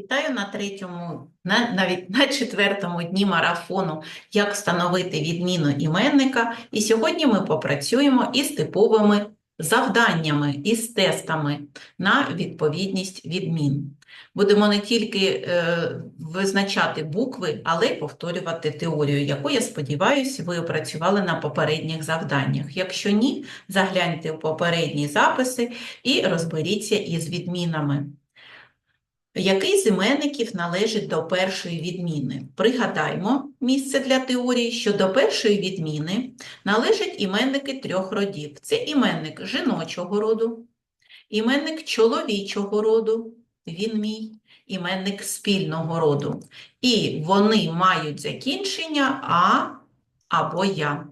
Вітаю на третьому, на, навіть на четвертому дні марафону «Як встановити відміну іменника». І сьогодні ми попрацюємо із типовими завданнями, із тестами на відповідність відмін. Будемо не тільки е, визначати букви, але й повторювати теорію, яку, я сподіваюся, ви опрацювали на попередніх завданнях. Якщо ні, загляньте в попередні записи і розберіться із відмінами. Який з іменників належить до першої відміни? Пригадаймо місце для теорії, що до першої відміни належать іменники трьох родів. Це іменник жіночого роду, іменник чоловічого роду, він мій, іменник спільного роду. І вони мають закінчення а або я.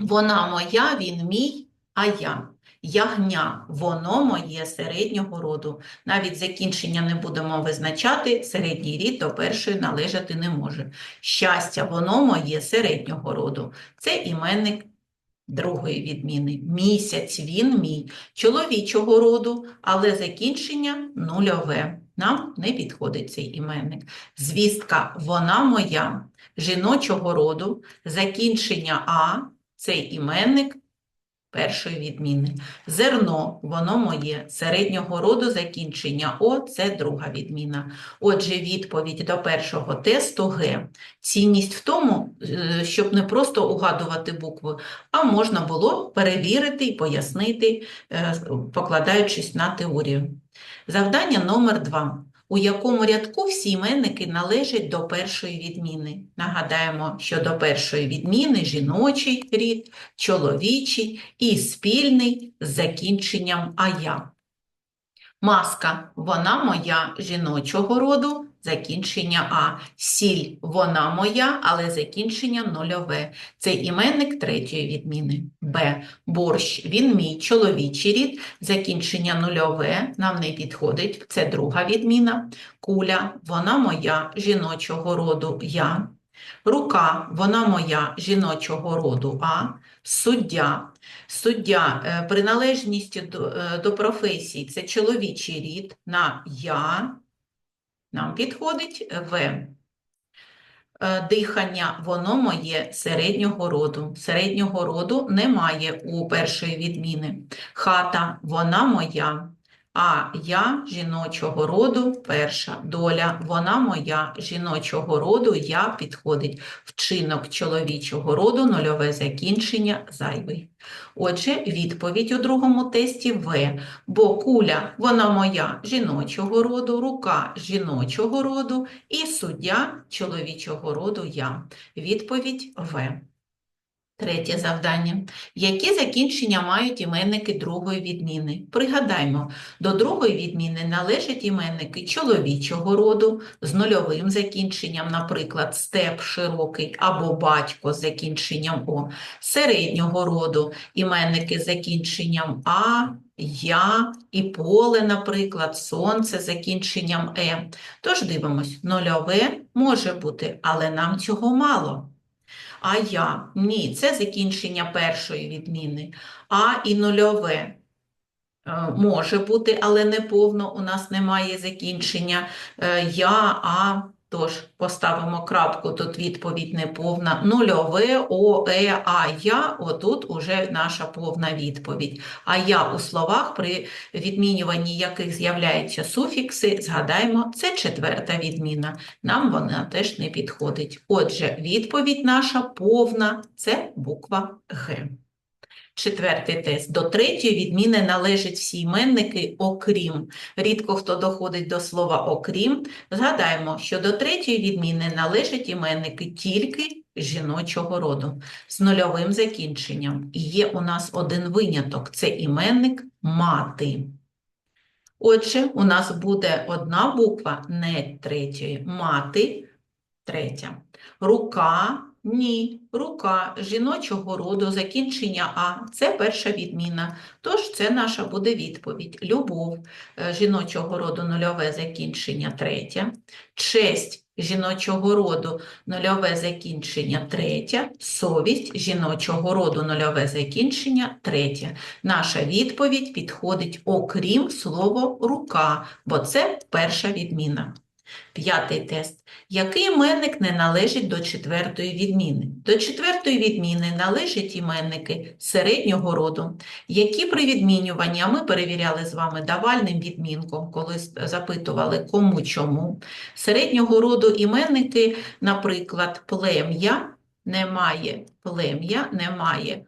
Вона моя, він мій, а я. Ягня, воно моє середнього роду. Навіть закінчення не будемо визначати, середній рід до першої належати не може. Щастя, воно моє середнього роду. Це іменник другої відміни. Місяць, він мій, чоловічого роду, але закінчення нульове. Нам не підходить цей іменник. Звістка, вона моя, жіночого роду, закінчення А, цей іменник першої відміни. Зерно, воно моє, середнього роду закінчення О, це друга відміна. Отже, відповідь до першого тесту Г. Цінність в тому, е, щоб не просто угадувати букви, а можна було перевірити і пояснити, е, покладаючись на теорію. Завдання номер 2 у якому рядку всі іменники належать до першої відміни. Нагадаємо, що до першої відміни жіночий рід, чоловічий і спільний з закінченням «ая». Маска – вона моя жіночого роду, закінчення А. Сіль – вона моя, але закінчення нульове. Це іменник третьої відміни. Б. Борщ – він мій чоловічий рід, закінчення нульове, нам не підходить, це друга відміна. Куля – вона моя жіночого роду я. Рука – вона моя жіночого роду А. Суддя. Суддя, е, приналежність до, е, професії – це чоловічий рід на я. Нам підходить В. Е, Дихання, воно моє середнього роду. Середнього роду немає у першої відміни. Хата, вона моя. А я жіночого роду перша. Доля, вона моя жіночого роду, я підходить. Вчинок чоловічого роду, нульове закінчення, зайвий. Отже, відповідь у другому тесті В. Бо куля, вона моя жіночого роду, рука жіночого роду і суддя чоловічого роду я. Відповідь В. Третє завдання. Які закінчення мають іменники другої відміни? Пригадаймо, до другої відміни належать іменники чоловічого роду з нульовим закінченням, наприклад, степ широкий або батько з закінченням О, середнього роду іменники з закінченням А, Я і поле, наприклад, сонце з закінченням Е. Тож дивимось, нульове може бути, але нам цього мало. А я? Ні, це закінчення першої відміни. А і нульове е, може бути, але не повно, у нас немає закінчення. Е, Я, а, тож поставимо крапку, тут відповідь неповна. Нульове, о, а, я, отут уже наша повна відповідь. А я у словах, при відмінюванні яких з'являються суфікси, згадаємо, це четверта відміна. Нам вона теж не підходить. Отже, відповідь наша повна – це буква Г. Четвертий тест. До третьої відміни належать всі іменники окрім. Рідко хто доходить до слова окрім. Згадаємо, що до третьої відміни належать іменники тільки жіночого роду з нульовим закінченням. І є у нас один виняток – це іменник мати. Отже, у нас буде одна буква не третьої, мати третя. Рука ні, рука жіночого роду, закінчення А – це перша відміна. Тож це наша буде відповідь. Любов е, жіночого роду, нульове закінчення третя. Честь жіночого роду, нульове закінчення третя. Совість жіночого роду, нульове закінчення третє. Наша відповідь підходить окрім слова рука, бо це перша відміна. П'ятий тест. Який іменник не належить до четвертої відміни? До четвертої відміни належать іменники середнього роду, які при відмінюванні, ми перевіряли з вами давальним відмінком, коли запитували кому чому. Середнього роду іменники, наприклад, плем'я немає плем'я, немає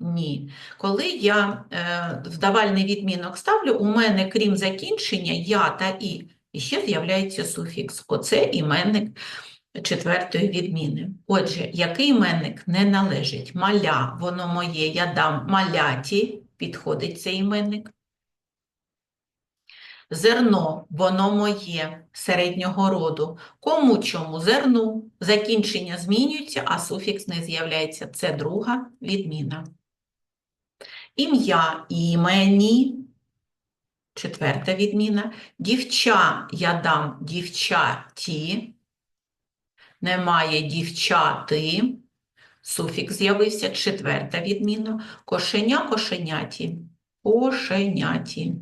племені. Коли я е, в давальний відмінок ставлю, у мене крім закінчення я та і, і ще з'являється суфікс. Оце іменник четвертої відміни. Отже, який іменник не належить? Маля, воно моє, я дам маляті, підходить цей іменник. Зерно, воно моє, середнього роду. Кому чому? Зерну. Закінчення змінюється, а суфікс не з'являється. Це друга відміна. Ім'я імені. Четверта відміна. Дівча я дам дівчаті. Немає дівчати. Суфікс з'явився. Четверта відміна. Кошеня кошеняті. Кошеняті.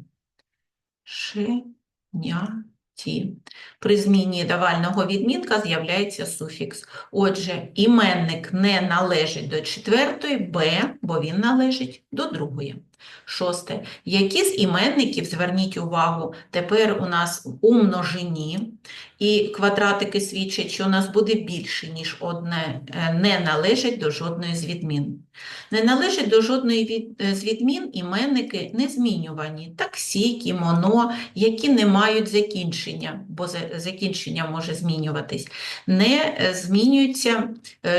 Шеняті. При зміні давального відмінка з'являється суфікс. Отже, іменник не належить до четвертої, Б, бо він належить до другої. Шосте. Які з іменників, зверніть увагу, тепер у нас у множині, і квадратики свідчать, що у нас буде більше, ніж одне, е, не належить до жодної з відмін. Не належить до жодної від, е, з відмін іменники незмінювані, таксі, кімоно, які не мають закінчення, бо закінчення може змінюватись, не е, змінюються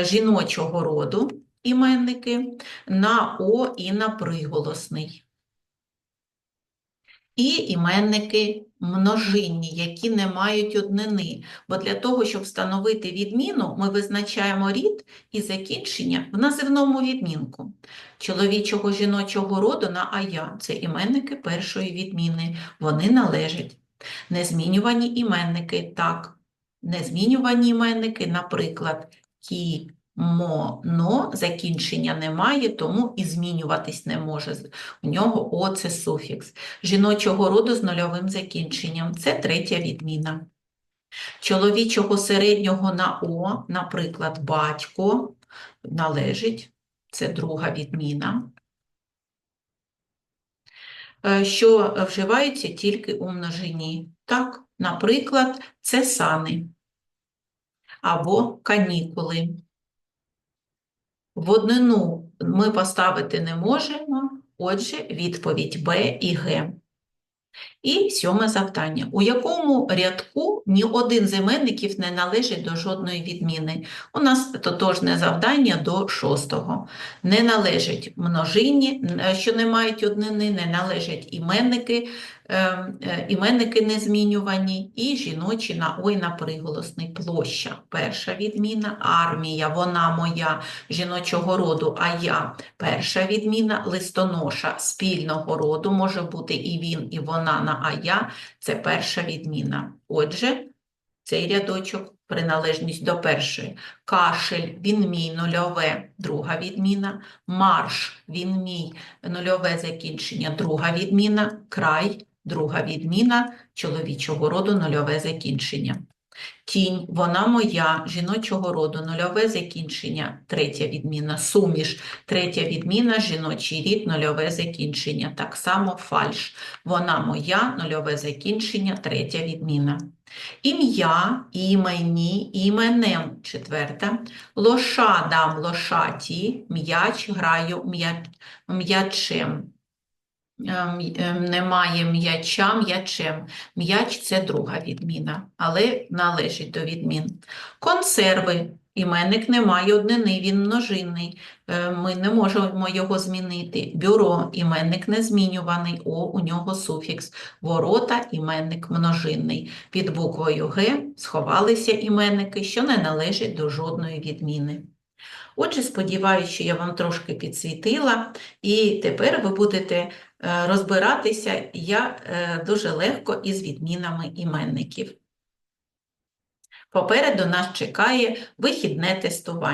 жіночого роду іменники на О і на приголосний. І іменники множинні, які не мають однини. Бо для того, щоб встановити відміну, ми визначаємо рід і закінчення в називному відмінку. Чоловічого жіночого роду на ая – це іменники першої відміни, вони належать. Незмінювані іменники – так. Незмінювані іменники, наприклад, кі, мо, но, закінчення немає, тому і змінюватись не може. У нього о – це суфікс. Жіночого роду з нульовим закінченням – це третя відміна. Чоловічого середнього на о, наприклад, батько, належить, це друга відміна. Е, Що вживаються тільки у множині. Так, наприклад, це сани або канікули. В однину ми поставити не можемо, отже, відповідь Б і Г. І сьоме завдання. У якому рядку ні один з іменників не належить до жодної відміни? У нас тотожне завдання до шостого. Не належать множині, е, що не мають однини, не належать іменники, іменники незмінювані, і жіночі на ой на приголосний площа. Перша відміна, армія, вона моя, жіночого роду, а я. Перша відміна, листоноша спільного роду, може бути і він, і вона на а я, це перша відміна. Отже, цей рядочок приналежність до першої. Кашель, він мій, нульове, друга відміна. Марш, він мій, нульове закінчення, друга відміна. Край, друга відміна, чоловічого роду, нульове закінчення. Тінь, вона моя, жіночого роду, нульове закінчення, третя відміна. Суміш, третя відміна, жіночий рід, нульове закінчення. Так само фальш, вона моя, нульове закінчення, третя відміна. Ім'я, імені, іменем, четверта. Лоша дам лошаті, м'яч граю м'ячем. Ем, ем, Немає м'яча м'ячем. М'яч це друга відміна, але належить до відмін. Консерви. Іменник не має однини, він множинний. Е, Ми не можемо його змінити. Бюро, іменник незмінюваний, о, у нього суфікс. Ворота, іменник множинний. Під буквою Г сховалися іменники, що не належать до жодної відміни. Отже, сподіваюся, що я вам трошки підсвітила, і тепер ви будете е, розбиратися я е, дуже легко із відмінами іменників. Попереду нас чекає вихідне тестування.